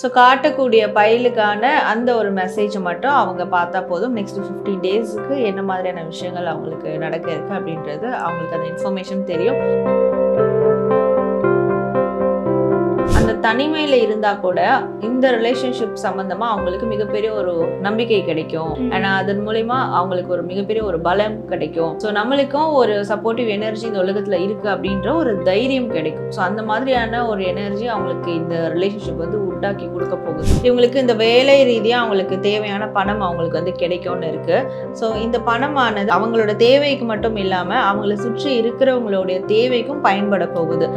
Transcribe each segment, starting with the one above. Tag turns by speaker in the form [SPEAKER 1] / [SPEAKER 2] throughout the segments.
[SPEAKER 1] So காட்டக்கூடிய பயிலுக்கான அந்த ஒரு மெசேஜை மட்டும் அவங்க பார்த்தா போதும். நெக்ஸ்ட் ஃபிஃப்டீன் டேஸுக்கு என்ன மாதிரியான விஷயங்கள் அவங்களுக்கு நடக்க இருக்கு அப்படின்றது அவங்களுக்கு அந்த இன்ஃபர்மேஷன் தெரியும். தனிமையில இருந்தா கூட இந்த ரிலேஷன்ஷிப் சம்பந்தமா அவங்களுக்கு மிகப்பெரிய ஒரு நம்பிக்கை கிடைக்கும். ஏன்னா அதன் மூலியமா அவங்களுக்கு ஒரு மிகப்பெரிய ஒரு பலம் கிடைக்கும். ஸோ நம்மளுக்கும் ஒரு சப்போர்ட்டிவ் எனர்ஜி இந்த உலகத்துல இருக்கு அப்படின்ற ஒரு தைரியம் கிடைக்கும். ஸோ அந்த மாதிரியான ஒரு எனர்ஜி அவங்களுக்கு இந்த ரிலேஷன்ஷிப் வந்து உண்டாக்கி கொடுக்க போகுது. இவங்களுக்கு இந்த வேலை ரீதியா அவங்களுக்கு தேவையான பணம் அவங்களுக்கு வந்து கிடைக்கும்னு இருக்கு. ஸோ இந்த பணமானது அவங்களோட தேவைக்கு மட்டும் இல்லாம அவங்கள சுற்றி இருக்கிறவங்களுடைய தேவைக்கும் பயன்பட போகுது.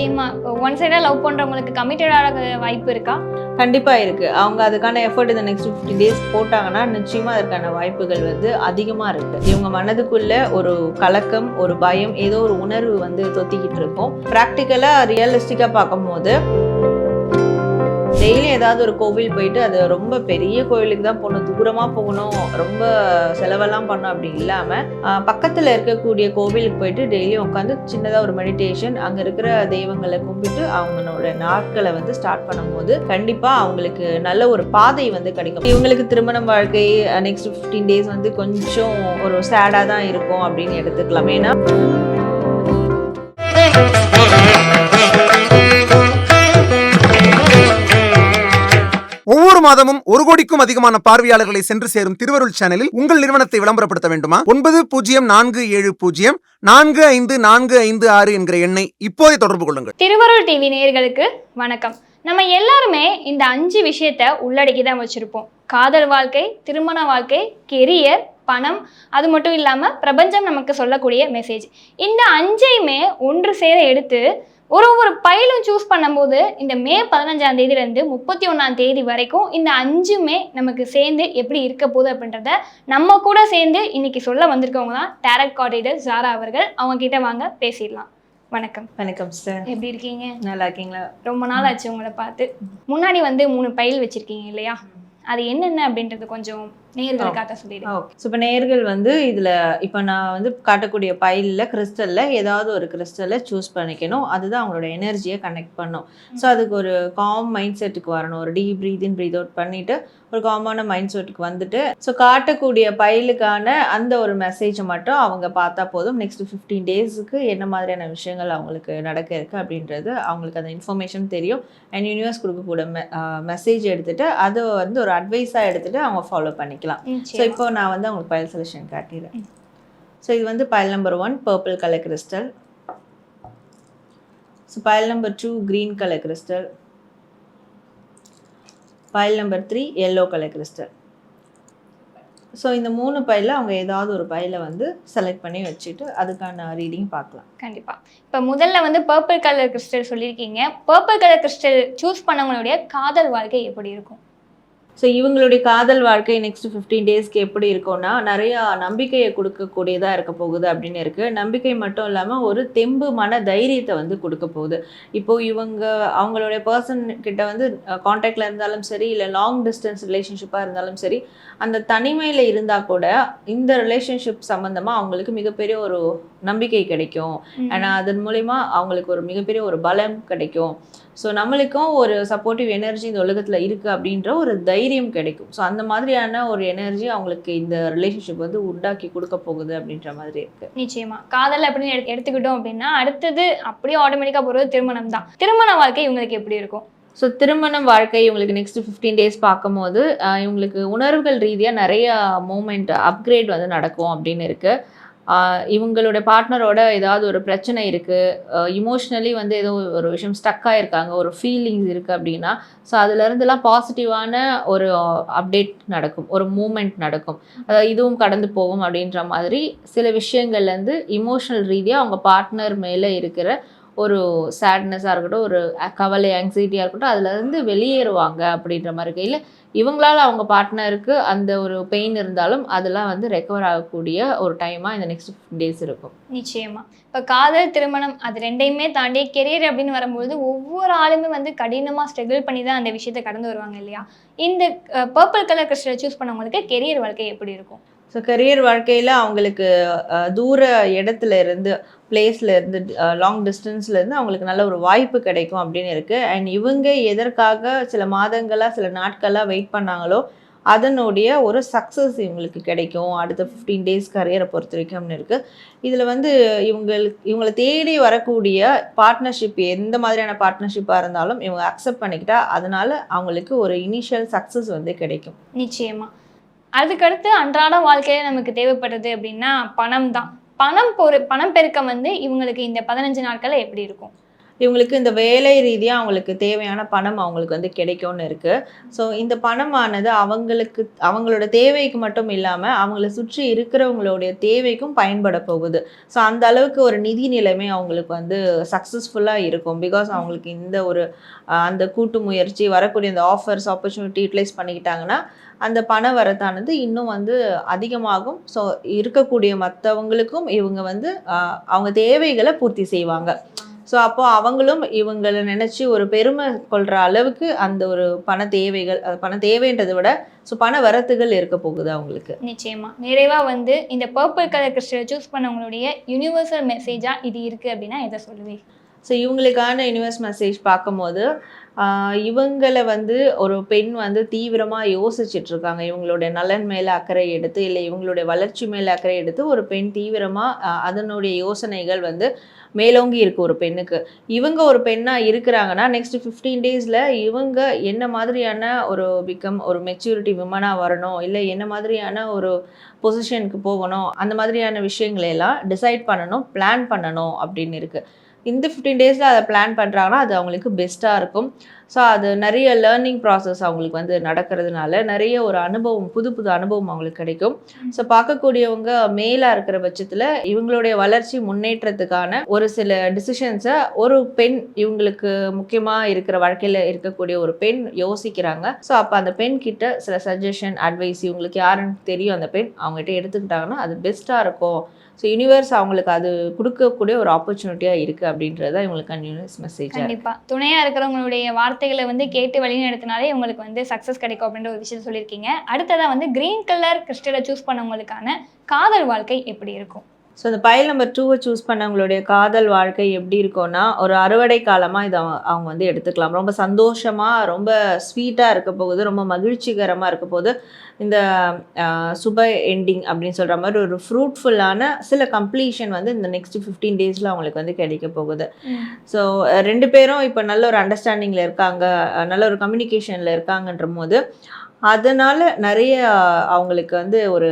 [SPEAKER 2] நிச்சயமா. ஒன் சைடா லவ் பண்றவங்களுக்கு கமிட்டடாக வாய்ப்பு இருக்கா?
[SPEAKER 1] கண்டிப்பா இருக்கு. அவங்க அதுக்கான எஃபர்ட் இந்த நெக்ஸ்ட் ஃபிஃப்டி டேஸ் போட்டாங்கன்னா நிச்சயமா அதற்கான வாய்ப்புகள் வந்து அதிகமா இருக்கு. இவங்க மனதுக்குள்ள ஒரு கலக்கம் ஒரு பயம் ஏதோ ஒரு உணர்வு வந்து தொத்திக்கிட்டு இருக்கும். ப்ராக்டிக்கலா ரியலிஸ்டிக்கா பார்க்கும்போது டெய்லி ஏதாவது ஒரு கோவில் போயிட்டு அது ரொம்ப பெரிய கோவிலுக்கு தான் போகணும் தூரமா போகணும் ரொம்ப செலவெல்லாம் பண்ணணும் அப்படி இல்லாம பக்கத்தில் பக்கத்துல இருக்கக்கூடிய கோவிலுக்கு போயிட்டு டெய்லியும் உட்காந்து சின்னதா ஒரு மெடிடேஷன் அங்க இருக்கிற தெய்வங்களை கும்பிட்டு அவங்களோட நாட்களை வந்து ஸ்டார்ட் பண்ணும்போது கண்டிப்பா அவங்களுக்கு நல்ல ஒரு பாதை வந்து கிடைக்கும். இவங்களுக்கு திருமணம் வாழ்க்கை நெக்ஸ்ட் ஃபிஃப்டீன் டேஸ் வந்து கொஞ்சம் ஒரு சேடா தான் இருக்கும் அப்படின்னு எடுத்துக்கலாம். ஏன்னா
[SPEAKER 3] ஒவ்வொரு மாதமும் ஒரு கோடிக்கும் அதிகமான பார்வையாளர்களை சென்று சேரும் திருவருள் சேனலில் உங்கள் நிறுவனத்தை விளம்பரப்படுத்த வேண்டுமா? ஒன்பது பூஜ்ஜியம் நான்கு ஏழு பூஜ்ஜியம் நான்கு ஐந்து நான்கு ஐந்து ஆறு என்கிற எண்ணை இப்போதே தொடர்பு கொள்ளுங்கள்.
[SPEAKER 2] திருவருள் டிவி நேயர்களுக்கு வணக்கம். நம்ம எல்லாருமே இந்த அஞ்சு விஷயத்த உள்ளடக்கி தான் வச்சிருப்போம். காதல் வாழ்க்கை திருமண வாழ்க்கை கெரியர் பணம் அது மட்டும் இல்லாமல் பிரபஞ்சம் நமக்கு சொல்லக்கூடிய மெசேஜ் இந்த அஞ்சையுமே ஒன்று சேர எடுத்து ஒரு ஒரு பயிலும் சூஸ் பண்ணும்போது இந்த மே பதினஞ்சாம் தேதியிலேருந்து முப்பத்தி ஒன்றாம் தேதி வரைக்கும் இந்த அஞ்சுமே நமக்கு சேர்ந்து எப்படி இருக்க போகுது அப்படின்றத நம்ம கூட சேர்ந்து இன்னைக்கு சொல்ல வந்திருக்கவங்க தான் டேரட் கார்டேடர் ஜாரா அவர்கள். அவங்க கிட்ட வாங்க பேசிடலாம். வணக்கம்.
[SPEAKER 1] வணக்கம் சார்
[SPEAKER 2] எப்படி இருக்கீங்க?
[SPEAKER 1] நல்லா இருக்கீங்களா?
[SPEAKER 2] ரொம்ப நாள் ஆச்சு உங்களை பார்த்து. முன்னாடி வந்து மூணு பயில் வச்சிருக்கீங்க இல்லையா? அது என்னென்ன அப்படின்றது கொஞ்சம் நேர்களுக்காக சொல்லிடுங்க
[SPEAKER 1] ஓகே. ஸோ இப்போ நேர்கள் வந்து இதில் இப்போ நான் வந்து காட்டக்கூடிய பைலில் கிறிஸ்டலில் ஏதாவது ஒரு கிறிஸ்டலை சூஸ் பண்ணிக்கணும். அதுதான் அவங்களோட எனர்ஜியை கனெக்ட் பண்ணும். ஸோ அதுக்கு ஒரு காம் மைண்ட் செட்டுக்கு வரணும். ஒரு deep breath in breath out பண்ணிவிட்டு ஒரு காமான மைண்ட் செட்டுக்கு வந்துட்டு ஸோ காட்டக்கூடிய பைலுக்கான அந்த ஒரு மெசேஜை மட்டும் அவங்க பார்த்தா போதும். நெக்ஸ்ட் ஃபிஃப்டீன் டேஸுக்கு என்ன மாதிரியான விஷயங்கள் அவங்களுக்கு நடக்க இருக்கு அப்படின்றது அவங்களுக்கு அந்த இன்ஃபர்மேஷன் தெரியும். அண்ட் யூனிவர்ஸ் கொடுக்கக்கூடிய மெசேஜ் எடுத்துட்டு அதை வந்து ஒரு அட்வைஸாக எடுத்துட்டு அவங்க ஃபாலோ பண்ணிக்கலாம் ஸோ இப்போ நான் வந்து உங்களுக்கு பயல் செலெக்ஷன் காட்டிடுறேன். ஸோ இது வந்து pile number one purple colour crystal so pile number two green colour crystal pile number three yellow colour crystal so இந்த மூணு பையில் அவங்க ஏதாவது ஒரு பையில வந்து செலக்ட் பண்ணி வச்சுட்டு அதுக்கான ரீடிங் பார்க்கலாம்.
[SPEAKER 2] கண்டிப்பா. இப்போ முதல்ல வந்து பர்பிள் கலர் கிறிஸ்டல் சொல்லியிருக்கீங்க. பர்பிள் கலர் கிறிஸ்டல் சூஸ் பண்ணவங்களுடைய காதல் வாழ்க்கை எப்படி இருக்கும்?
[SPEAKER 1] ஸோ இவங்களுடைய காதல் வாழ்க்கை நெக்ஸ்ட் ஃபிஃப்டீன் டேஸ்க்கு எப்படி இருக்கும்னா நிறையா நம்பிக்கையை கொடுக்கக்கூடியதாக இருக்க போகுது அப்படின்னு இருக்கு. நம்பிக்கை மட்டும் இல்லாமல் ஒரு தெம்பு மன தைரியத்தை வந்து கொடுக்க போகுது. இப்போ இவங்க அவங்களுடைய பர்சன் கிட்ட வந்து காண்டாக்டில் இருந்தாலும் சரி இல்லை லாங் டிஸ்டன்ஸ் ரிலேஷன்ஷிப்பாக இருந்தாலும் சரி அந்த தனிமையில் இருந்தால் கூட இந்த ரிலேஷன்ஷிப் சம்மந்தமாக அவங்களுக்கு மிகப்பெரிய ஒரு நம்பிக்கை கிடைக்கும். ஏன்னா அதன் மூலிமா அவங்களுக்கு ஒரு மிகப்பெரிய ஒரு பலம் கிடைக்கும். ஸோ நம்மளுக்கும் ஒரு சப்போர்ட்டிவ் எனர்ஜி இந்த உலகத்தில் இருக்குது அப்படின்ற ஒரு தைரியம் கிடைக்கும். ஸோ அந்த மாதிரியான ஒரு எனர்ஜி அவங்களுக்கு இந்த ரிலேஷன்ஷிப் வந்து உண்டாக்கி கொடுக்க போகுது அப்படின்ற மாதிரி இருக்கு.
[SPEAKER 2] நிச்சயமா. காதல் அப்படின்னு எடுத்து- எடுத்துக்கிட்டோம் அப்படின்னா அடுத்தது அப்படியே ஆட்டோமேட்டிக்காக போகிறது திருமணம் தான். திருமண வாழ்க்கை இவங்களுக்கு எப்படி இருக்கும்?
[SPEAKER 1] ஸோ திருமணம் வாழ்க்கை இவங்களுக்கு நெக்ஸ்ட் ஃபிஃப்டீன் டேஸ் பார்க்கும்போது இவங்களுக்கு உணர்வுகள் ரீதியாக நிறைய மூமெண்ட் அப்கிரேட் வந்து நடக்கும் அப்படின்னு இருக்கு. ஆஹ் இவங்களோட பார்ட்னரோட ஏதாவது ஒரு பிரச்சனை இருக்குது இமோஷ்னலி வந்து ஏதோ ஒரு விஷயம் ஸ்டக் ஆகிருக்காங்க ஒரு ஃபீலிங்ஸ் இருக்குது அப்படின்னா ஸோ அதுலேருந்துலாம் பாசிட்டிவான ஒரு அப்டேட் நடக்கும். ஒரு மூமெண்ட் நடக்கும். அதாவது இதுவும் கடந்து போகும் அப்படின்ற மாதிரி சில விஷயங்கள்லேருந்து இமோஷனல் ரீதியாக அவங்க பார்ட்னர் மேலே இருக்கிற ஒரு சேட்னஸாக இருக்கட்டும் ஒரு கவலை ஆங்ஸைட்டியாக இருக்கட்டும் அதுலேருந்து வெளியேறுவாங்க அப்படின்ற மாதிரி கையில் இவங்களால் அவங்க பார்ட்னருக்கு அந்த ஒரு பெயின் இருந்தாலும் அதெல்லாம் வந்து ரெக்கவர் ஆகக்கூடிய ஒரு டைமாக இந்த நெக்ஸ்ட் டேஸ் இருக்கும்.
[SPEAKER 2] நிச்சயமா. இப்போ காதல் திருமணம் அது ரெண்டையுமே தாண்டி கெரியர் அப்படின்னு வரும்பொழுது ஒவ்வொரு ஆளுமே வந்து கடினமாக ஸ்ட்ரகிள் பண்ணி தான் அந்த விஷயத்தை கடந்து வருவாங்க இல்லையா? இந்த பர்பிள் கலர் கிறிஸ்டலை சூஸ் பண்ணவங்களுக்கு கெரியர் வாழ்க்கை எப்படி இருக்கும்?
[SPEAKER 1] ஸோ கரியர் வாழ்க்கையில் அவங்களுக்கு தூர இடத்துல இருந்து பிளேஸில் இருந்து லாங் டிஸ்டன்ஸ்லேருந்து அவங்களுக்கு நல்ல ஒரு வாய்ப்பு கிடைக்கும் அப்படின்னு இருக்குது அண்ட் இவங்க எதற்காக சில மாதங்களாக சில நாட்களாக வெயிட் பண்ணாங்களோ அதனுடைய ஒரு சக்ஸஸ் இவங்களுக்கு கிடைக்கும். அடுத்த ஃபிஃப்டீன் டேஸ் கரியரை பொறுத்த வரைக்கும்னு இருக்குது இதில் வந்து இவங்களுக்கு இவங்களை தேடி வரக்கூடிய பார்ட்னர்ஷிப் எந்த மாதிரியான பார்ட்னர்ஷிப்பாக இருந்தாலும் இவங்க அக்செப்ட் பண்ணிக்கிட்டால் அதனால் அவங்களுக்கு ஒரு இனிஷியல் சக்ஸஸ் வந்து கிடைக்கும்.
[SPEAKER 2] நிச்சயமாக அதுக்கடுத்து அன்றாட வாழ்க்கையில நமக்கு தேவைப்படுறது அப்படின்னா பணம் தான் பணம் பொரு பணம் பெருக்கம் வந்து இவங்களுக்கு இந்த பதினஞ்சு நாட்களில் எப்படி இருக்கும்?
[SPEAKER 1] இவங்களுக்கு இந்த வேலை ரீதியாக அவங்களுக்கு தேவையான பணம் அவங்களுக்கு வந்து கிடைக்கும்னு இருக்குது ஸோ இந்த பணமானது அவங்களுக்கு அவங்களோட தேவைக்கு மட்டும் இல்லாமல் அவங்கள சுற்றி இருக்கிறவங்களுடைய தேவைக்கும் பயன்பட போகுது. ஸோ அந்த அளவுக்கு ஒரு நிதி நிலைமை அவங்களுக்கு வந்து சக்ஸஸ்ஃபுல்லாக இருக்கும். பிகாஸ் அவங்களுக்கு இந்த ஒரு அந்த கூட்டு முயற்சி வரக்கூடிய அந்த ஆஃபர்ஸ் ஆப்பர்ச்சுனிட்டி யூட்டிலைஸ் பண்ணிக்கிட்டாங்கன்னா அந்த பண வரத்தானது இன்னும் வந்து அதிகமாகும். ஸோ இருக்கக்கூடிய மற்றவங்களுக்கும் இவங்க வந்து அவங்க தேவைகளை பூர்த்தி செய்வாங்க. ஸோ அப்போ அவங்களும் இவங்களை நினச்சி ஒரு பெருமை கொள்கிற அளவுக்கு அந்த ஒரு பண தேவைகள் பண தேவைன்றதை விட ஸோ பண வரத்துகள் இருக்க போகுது அவங்களுக்கு
[SPEAKER 2] நிச்சயமா. நிறைவா வந்து இந்த பர்பிள் கலர் கிறிஸ்டலை சூஸ் பண்ணவங்களுடைய யூனிவர்சல் மெசேஜா இது இருக்கு அப்படின்னா எதை சொல்லுவீங்க
[SPEAKER 1] ஸோ இவங்களுக்கான யூனிவர்ஸ் மெசேஜ் பார்க்கும்போது இவங்களை வந்து ஒரு பெண் வந்து தீவிரமாக யோசிச்சுட்டு இருக்காங்க. இவங்களுடைய நலன் மேலே அக்கறை எடுத்து இல்லை இவங்களுடைய வளர்ச்சி மேலே அக்கறை எடுத்து ஒரு பெண் தீவிரமாக அதனுடைய யோசனைகள் வந்து மேலோங்கி இருக்குது ஒரு பெண்ணுக்கு. இவங்க ஒரு பெண்ணாக இருக்கிறாங்கன்னா நெக்ஸ்ட் ஃபிஃப்டீன் டேஸில் இவங்க என்ன மாதிரியான ஒரு பிகம் ஒரு மெச்சூரிட்டி விமனாக வரணும் இல்லை என்ன மாதிரியான ஒரு பொசிஷனுக்கு போகணும் அந்த மாதிரியான விஷயங்களையெல்லாம் டிசைட் பண்ணணும் பிளான் பண்ணணும் அப்படின்னு இருக்குது இந்த ஃபிஃப்டீன் டேஸில் அதை பிளான் பண்ணுறாங்கன்னா அது அவங்களுக்கு பெஸ்ட்டாக இருக்கும். ஸோ அது நிறைய லேர்னிங் ப்ராசஸ் அவங்களுக்கு வந்து நடக்கிறதுனால நிறைய ஒரு அனுபவம் புது புது அனுபவம் அவங்களுக்கு கிடைக்கும். ஸோ பார்க்கக்கூடியவங்க மேலாக இருக்கிற பட்சத்தில் இவங்களுடைய வளர்ச்சி முன்னேற்றத்துக்கான ஒரு சில டிசிஷன்ஸை ஒரு பெண் இவங்களுக்கு முக்கியமாக இருக்கிற வாழ்க்கையில் இருக்கக்கூடிய ஒரு பெண் யோசிக்கிறாங்க. ஸோ அப்போ அந்த பெண் கிட்ட சில சஜஷன் அட்வைஸ் இவங்களுக்கு யாருன்னு தெரியும். அந்த பெண் அவங்ககிட்ட எடுத்துக்கிட்டாங்கன்னா அது பெஸ்ட்டாக இருக்கும். ஸோ யூனிவர்ஸ் அவங்களுக்கு அது கொடுக்கக்கூடிய ஒரு ஆப்பர்ச்சுனிட்டியாக இருக்குது அப்படின்றது தான் இவங்களுக்கு யூனிவர்ஸ் மெசேஜ்
[SPEAKER 2] கண்டிப்பா. துணையாக இருக்கிறவங்களுடைய வார்த்தை வார்த்தைகளை வந்து கேட்டு வழிநடத்தினாலே உங்களுக்கு வந்து சக்ஸஸ் கிடைக்கும் அப்படின்ற ஒரு விஷயம் சொல்லியிருக்கீங்க. அடுத்ததாக வந்து கிரீன் கலர் கிறிஸ்டலை சூஸ் பண்ணவங்களுக்கான காதல் வாழ்க்கை எப்படி இருக்கும்?
[SPEAKER 1] ஸோ இந்த பைல் நம்பர் டூவை சூஸ் பண்ணவங்களுடைய காதல் வாழ்க்கை எப்படி இருக்கும்னா ஒரு அறுவடை காலமாக இதை அவங்க- வந்து எடுத்துக்கலாம். ரொம்ப சந்தோஷமாக ரொம்ப ஸ்வீட்டாக இருக்க போகுது ரொம்ப மகிழ்ச்சிகரமாக இருக்க போகுது. இந்த சுப எண்டிங் அப்படின்னு சொல்கிற மாதிரி ஒரு ஃப்ரூட்ஃபுல்லான சில கம்ப்ளீஷன் வந்து இந்த நெக்ஸ்ட் ஃபிஃப்டீன் டேஸில் அவங்களுக்கு வந்து கிடைக்க போகுது. ஸோ ரெண்டு பேரும் இப்போ நல்ல ஒரு அண்டர்ஸ்டாண்டிங்கில் இருக்காங்க நல்ல ஒரு கம்யூனிகேஷனில் இருக்காங்கன்ற போது அதனால் நிறைய அவங்களுக்கு வந்து ஒரு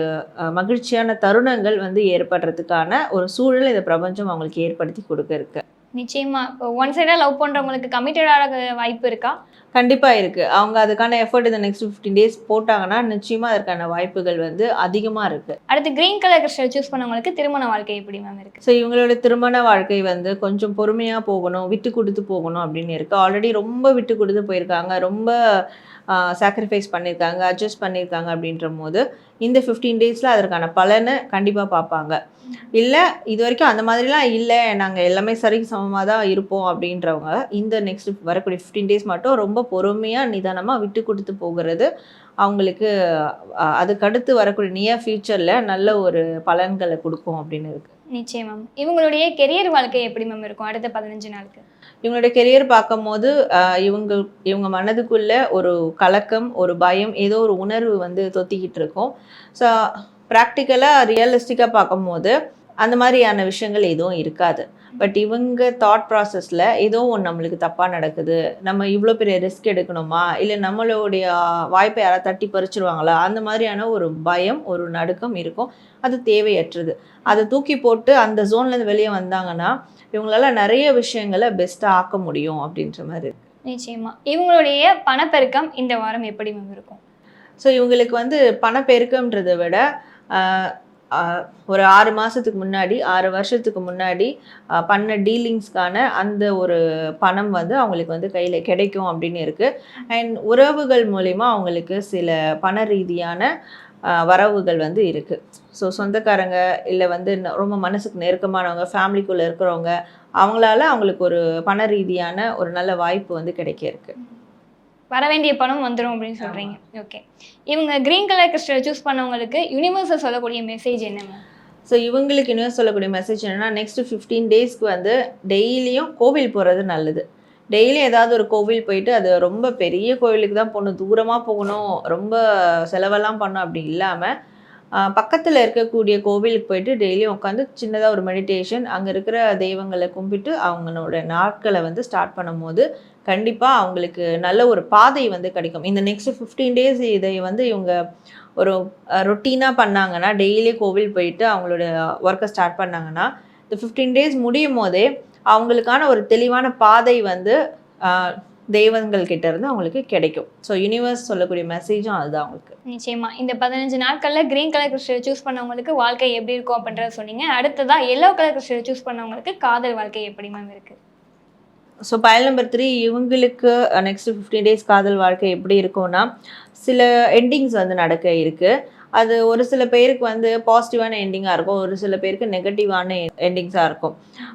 [SPEAKER 1] மகிழ்ச்சியான தருணங்கள் வந்து ஏற்படுறதுக்கான ஒரு சூழல் இந்த பிரபஞ்சம் அவங்களுக்கு ஏற்படுத்தி கொடுக்க இருக்கு.
[SPEAKER 2] நிச்சயமா. இப்போ ஒன் சைடா லவ் பண்றவங்களுக்கு கமிட்டட் ஆக வாய்ப்பு இருக்கா?
[SPEAKER 1] கண்டிப்பாக இருக்குது அவங்க அதுக்கான எஃபர்ட் இந்த நெக்ஸ்ட் ஃபிஃப்டீன் டேஸ் போட்டாங்கன்னா நிச்சயமாக அதற்கான வாய்ப்புகள் வந்து அதிகமாக இருக்குது
[SPEAKER 2] அடுத்து கிரீன் கலர் கிறிஸ்டல் சூஸ் பண்ணவங்களுக்கு திருமண வாழ்க்கை எப்படி மேம் இருக்கு?
[SPEAKER 1] ஸோ இவங்களோட திருமண வாழ்க்கை வந்து கொஞ்சம் பொறுமையாக போகணும் விட்டு கொடுத்து போகணும் அப்படின்னு இருக்கு. ஆல்ரெடி ரொம்ப விட்டு கொடுத்து போயிருக்காங்க. ரொம்ப சாக்ரிஃபைஸ் பண்ணியிருக்காங்க அட்ஜஸ்ட் பண்ணியிருக்காங்க அப்படின்ற போது இந்த ஃபிஃப்டீன் டேஸில் அதற்கான பலனை கண்டிப்பாக பார்ப்பாங்க. இல்லை இது வரைக்கும் அந்த மாதிரிலாம் இல்லை நாங்கள் எல்லாமே சரிக்கு சமமாக தான் இருப்போம் அப்படின்றவங்க இந்த நெக்ஸ்ட் வரக்கூடிய ஃபிஃப்டீன் டேஸ் மட்டும் ரொம்ப பொறுமையாக நிதானமாக விட்டு கொடுத்து போகிறது அவங்களுக்கு அதுக்கடுத்து வரக்கூடிய நியர் ஃபியூச்சரில் நல்ல ஒரு பலன்களை கொடுக்கும் அப்படின்னு இருக்கு.
[SPEAKER 2] நிச்சயம் மேம் இவங்களுடைய கெரியர் வாழ்க்கை எப்படி மேம் இருக்கும்? அடுத்த பதினஞ்சு நாளுக்கு.
[SPEAKER 1] இவங்களுடைய கெரியர் பார்க்கும்போது போது இவங்க இவங்க மனதுக்குள்ள ஒரு கலக்கம் ஒரு பயம் ஏதோ ஒரு உணர்வு வந்து தொத்திக்கிட்டு இருக்கும். ஸோ ப்ராக்டிக்கலாக ரியலிஸ்டிக்காக பார்க்கும்போது அந்த மாதிரியான விஷயங்கள் எதுவும் இருக்காது. பட் இவங்க தாட் ப்ராசஸில் ஏதோ ஒன்று நம்மளுக்கு தப்பாக நடக்குது. நம்ம இவ்வளோ பெரிய ரிஸ்க் எடுக்கணுமா? இல்லை நம்மளுடைய வாய்ப்பை யாராவது தட்டி பறிச்சிருவாங்களா? அந்த மாதிரியான ஒரு பயம் ஒரு நடுக்கம் இருக்கும். அது தேவையற்றது. அதை தூக்கி போட்டு அந்த ஜோன்லேருந்து வெளியே வந்தாங்கன்னா இவங்களால நிறைய விஷயங்களை பெஸ்ட்டாக ஆக்க முடியும் அப்படின்ற மாதிரி இருக்கு.
[SPEAKER 2] நிச்சயமா. இவங்களுடைய பணப்பெருக்கம் இந்த வாரம் எப்படி மேம் இருக்கும்
[SPEAKER 1] ஸோ இவங்களுக்கு வந்து பணப்பெருக்கம்ன்றதை விட ஒரு ஆறு மாதத்துக்கு முன்னாடி ஆறு வருஷத்துக்கு முன்னாடி பண்ண டீலிங்ஸ்க்கான அந்த ஒரு பணம் வந்து அவங்களுக்கு வந்து கையில் கிடைக்கும் அப்படின்னு இருக்குது அண்ட் உறவுகள் மூலிமா அவங்களுக்கு சில பண ரீதியான வரவுகள் வந்து இருக்குது ஸோ சொந்தக்காரங்க இல்லை வந்து ரொம்ப மனசுக்கு நெருக்கமானவங்க ஃபேமிலிக்குள்ளே இருக்கிறவங்க அவங்களால அவங்களுக்கு ஒரு பண ரீதியான ஒரு நல்ல வாய்ப்பு வந்து கிடைக்க இருக்குது
[SPEAKER 2] வர வேண்டிய பணம் வந்துடும் அப்படின்னு சொல்றீங்க. ஓகே இவங்க கிரீன் கலர் கிறிஸ்டல் சூஸ் பண்ணவங்களுக்கு யூனிவர்சல் சொல்லக்கூடிய மெசேஜ் என்ன மேம்
[SPEAKER 1] ஸோ இவங்களுக்கு இன்னும் சொல்லக்கூடிய மெசேஜ் என்னன்னா நெக்ஸ்ட் ஃபிஃப்டீன் டேஸ்க்கு வந்து டெய்லியும் கோவில் போகிறது நல்லது. டெய்லி ஏதாவது ஒரு கோவில் போயிட்டு அது ரொம்ப பெரிய கோவிலுக்கு தான் போகணும் தூரமாக போகணும் ரொம்ப செலவெல்லாம் பண்ணணும் அப்படி இல்லாமல் பக்கத்தில் இருக்கக்கூடிய கோவிலுக்கு போயிட்டு டெய்லியும் உட்காந்து சின்னதாக ஒரு மெடிடேஷன் அங்கே இருக்கிற தெய்வங்களை கும்பிட்டு அவங்களோட நாட்களை வந்து ஸ்டார்ட் பண்ணும்போது கண்டிப்பாக அவங்களுக்கு நல்ல ஒரு பாதை வந்து கிடைக்கும். இந்த நெக்ஸ்ட் ஃபிஃப்டீன் டேஸ் இதை வந்து இவங்க ஒரு ரொட்டீனாக பண்ணாங்கன்னா டெய்லி கோவில் போயிட்டு அவங்களோட ஒர்க்கை ஸ்டார்ட் பண்ணாங்கன்னா இந்த ஃபிஃப்டீன் டேஸ் முடியும் போதே அவங்களுக்கான ஒரு தெளிவான பாதை வந்து தெய்வங்கள் கிட்ட இருந்து அவங்களுக்கு கிடைக்கும். ஸோ யூனிவர்ஸ் சொல்லக்கூடிய மெசேஜும் அதுதான் அவங்களுக்கு.
[SPEAKER 2] நிச்சயமா. இந்த பதினஞ்சு நாட்கள்ல கிரீன் கலர் கிறிஸ்டல் சூஸ் பண்ணவங்களுக்கு வாழ்க்கை எப்படி இருக்கும் அப்படின்றத சொன்னீங்க. அடுத்ததா எல்லோ கலர் கிறிஸ்டல் சூஸ் பண்ணவங்களுக்கு காதல் வாழ்க்கை எப்படி மேம் இருக்கு?
[SPEAKER 1] ஸோ பயல் நம்பர் த்ரீ இவங்களுக்கு நெக்ஸ்ட் ஃபிஃப்டீன் டேஸ் காதல் வாழ்க்கை எப்படி இருக்கும்னா சில எண்டிங்ஸ் வந்து நடக்க இருக்குது அது ஒரு சில பேருக்கு வந்து பாசிட்டிவான எண்டிங்காக இருக்கும் ஒரு சில பேருக்கு நெகட்டிவான எண்டிங்ஸாக இருக்கும்.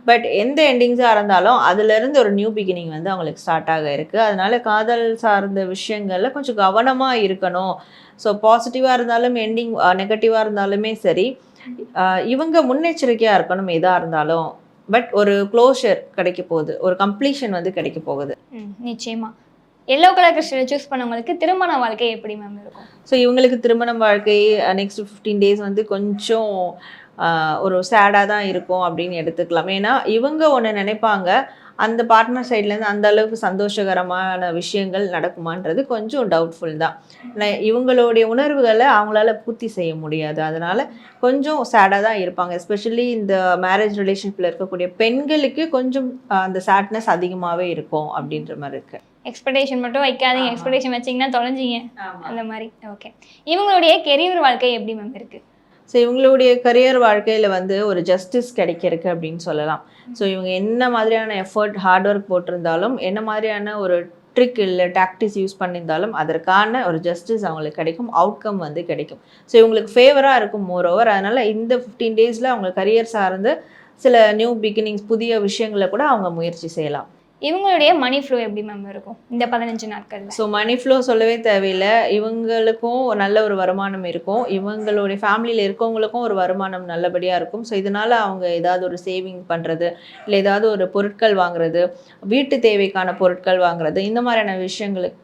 [SPEAKER 1] பட் எந்த எண்டிங்ஸாக இருந்தாலும் அதுலேருந்து ஒரு நியூ பிகினிங் வந்து அவங்களுக்கு ஸ்டார்ட் ஆக இருக்குது அதனால காதல் சார்ந்த விஷயங்களில் கொஞ்சம் கவனமாக இருக்கணும். ஸோ பாசிட்டிவாக இருந்தாலும் எண்டிங் நெகட்டிவாக இருந்தாலுமே சரி இவங்க முன்னெச்சரிக்கையாக இருக்கணும் எதாக இருந்தாலும். பட் ஒரு க்ளோஷர் கிடைக்க போகுது. ஒரு கம்ப்ளீஷன் வந்து கிடைக்க போகுது.
[SPEAKER 2] நிச்சயமாக நிச்சயமா. எல்லோ கலர் கிருஷ்ணனை சூஸ் பண்ணவங்களுக்கு திருமண வாழ்க்கை எப்படி மேம் இருக்கும்?
[SPEAKER 1] ஸோ இவங்களுக்கு திருமணம் வாழ்க்கை நெக்ஸ்ட் ஃபிஃப்டீன் டேஸ் வந்து கொஞ்சம் ஒரு சேடாக தான் இருக்கும் அப்படின்னு எடுத்துக்கலாம். ஏன்னா இவங்க ஒன்று நினைப்பாங்க அந்த பார்ட்னர் சைட்லேருந்து அந்த அளவுக்கு சந்தோஷகரமான விஷயங்கள் நடக்குமான்றது கொஞ்சம் டவுட்ஃபுல் தான். இவங்களுடைய உணர்வுகளை அவங்களால பூர்த்தி செய்ய முடியாது. அதனால கொஞ்சம் சேடாக தான் இருப்பாங்க. எஸ்பெஷலி இந்த மேரேஜ் ரிலேஷன்ஷிப்பில் இருக்கக்கூடிய பெண்களுக்கு கொஞ்சம் அந்த சேட்னஸ் அதிகமாகவே இருக்கும் அப்படின்ற மாதிரி இருக்குது
[SPEAKER 2] எக்ஸ்பெக்டேஷன் மட்டும் வைக்காதீங்க. எக்ஸ்பெக்டேஷன் வச்சீங்கன்னா தொலைஞ்சிங்க. அந்த மாதிரி. ஓகே இவங்களுடைய கெரியர் வாழ்க்கை எப்படி மேம் இருக்கு?
[SPEAKER 1] ஸோ இவங்களுடைய கரியர் வாழ்க்கையில் வந்து ஒரு ஜஸ்டிஸ் கிடைக்கிறதுக்கு அப்படின்னு சொல்லலாம். ஸோ இவங்க என்ன மாதிரியான எஃபர்ட் ஹார்ட் ஒர்க் போட்டிருந்தாலும் என்ன மாதிரியான ஒரு ட்ரிக் இல்லை டாக்டிஸ் யூஸ் பண்ணியிருந்தாலும் அதற்கான ஒரு ஜஸ்டிஸ் அவங்களுக்கு கிடைக்கும் அவுட்கம் வந்து கிடைக்கும். ஸோ இவங்களுக்கு ஃபேவராக இருக்கும் மோர் ஓவர் அதனால் இந்த ஃபிஃப்டீன் டேஸில் அவங்க கரியர் சார்ந்து சில நியூ பிகினிங்ஸ் புதிய விஷயங்களை கூட அவங்க முயற்சி செய்யலாம்.
[SPEAKER 2] இவங்களுடைய மணி ஃப்ளோ எப்படி மேம் இருக்கும்? இந்த பதினஞ்சு நாட்கள்
[SPEAKER 1] ஸோ மணி ஃப்ளோ சொல்லவே தேவையில்லை. இவங்களுக்கும் நல்ல ஒரு வருமானம் இருக்கும். இவங்களுடைய ஃபேமிலியில் இருக்கவங்களுக்கும் ஒரு வருமானம் நல்லபடியாக இருக்கும். ஸோ இதனால் அவங்க ஏதாவது ஒரு சேவிங் பண்ணுறது இல்லை ஏதாவது ஒரு பொருட்கள் வாங்குறது வீட்டு தேவைக்கான பொருட்கள் வாங்குறது இந்த மாதிரியான விஷயங்களுக்கு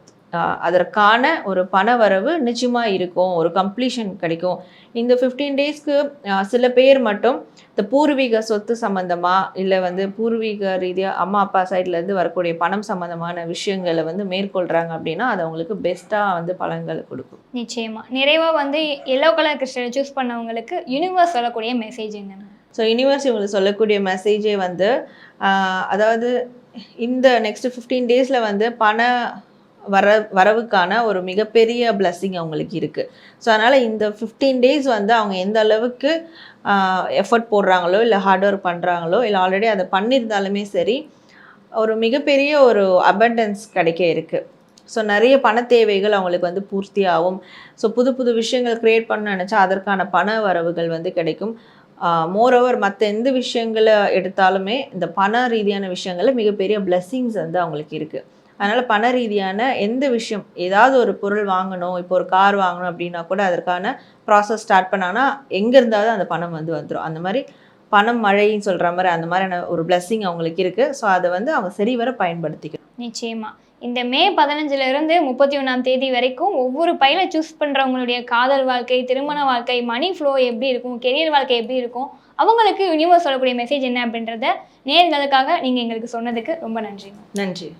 [SPEAKER 1] அதற்கான ஒரு பண வரவு நிச்சயமாக இருக்கும். ஒரு கம்ப்ளீஷன் கிடைக்கும். இந்த ஃபிஃப்டீன் டேஸ்க்கு சில பேர் மட்டும் இந்த பூர்வீக சொத்து சம்மந்தமா இல்லை வந்து பூர்வீக ரீதியாக அம்மா அப்பா சைட்லேருந்து வரக்கூடிய பணம் சம்மந்தமான விஷயங்களை வந்து மேற்கொள்கிறாங்க அப்படின்னா அது அவங்களுக்கு பெஸ்ட்டாக வந்து பலன்களை கொடுக்கும்.
[SPEAKER 2] நிச்சயமா. நிறைவா வந்து எல்லோ கலர் கிறிஸ்டல் சூஸ் பண்ணவங்களுக்கு யூனிவர்ஸ் சொல்லக்கூடிய மெசேஜ் என்ன? Ma'am?
[SPEAKER 1] ஸோ யூனிவர்ஸ் இவங்களுக்கு சொல்லக்கூடிய மெசேஜே வந்து அதாவது இந்த நெக்ஸ்ட் ஃபிஃப்டீன் டேஸில் வந்து பண வர வரவுக்கான ஒரு மிகப்பெரிய பிளஸ்ஸிங் அவங்களுக்கு இருக்குது ஸோ அதனால் இந்த ஃபிஃப்டீன் டேஸ் வந்து அவங்க எந்த அளவுக்கு எஃபர்ட் போடுறாங்களோ இல்லை ஹார்ட் ஒர்க் பண்ணுறாங்களோ இல்லை ஆல்ரெடி அதை பண்ணியிருந்தாலுமே சரி ஒரு மிகப்பெரிய ஒரு அபண்டன்ஸ் கிடைக்க இருக்குது ஸோ நிறைய பண தேவைகள் அவங்களுக்கு வந்து பூர்த்தியாகும் ஸோ புது புது விஷயங்கள் க்ரியேட் பண்ண நினச்சா அதற்கான பண வரவுகள் வந்து கிடைக்கும். மோரோவர் மற்ற எந்த விஷயங்களை எடுத்தாலுமே இந்த பண ரீதியான விஷயங்களில் மிகப்பெரிய blessings வந்து அவங்களுக்கு இருக்குது அதனால் பண ரீதியான எந்த விஷயம் ஏதாவது ஒரு பொருள் வாங்கணும் இப்போ ஒரு கார் வாங்கணும் அப்படின்னா கூட அதற்கான ப்ராசஸ் ஸ்டார்ட் பண்ணாங்கன்னா எங்கே இருந்தாலும் அந்த பணம் வந்து வந்துடும் அந்த மாதிரி பணம் மழைன்னு சொல்கிற மாதிரி அந்த மாதிரியான ஒரு blessing அவங்களுக்கு இருக்குது ஸோ அதை வந்து அவங்க சரிவர பயன்படுத்திக்கணும்.
[SPEAKER 2] நிச்சயமா. இந்த மே பதினஞ்சுல இருந்து முப்பத்தி ஒன்றாம் தேதி வரைக்கும் ஒவ்வொரு பையில சூஸ் பண்றவங்களுடைய காதல் வாழ்க்கை திருமண வாழ்க்கை மணி ஃப்ளோ எப்படி இருக்கும் கெரியர் வாழ்க்கை எப்படி இருக்கும் அவங்களுக்கு யூனிவர்ஸ் சொல்லக்கூடிய மெசேஜ் என்ன அப்படின்றத நேர்களுக்காக நீங்க எங்களுக்கு சொன்னதுக்கு ரொம்ப நன்றி
[SPEAKER 1] நன்றி.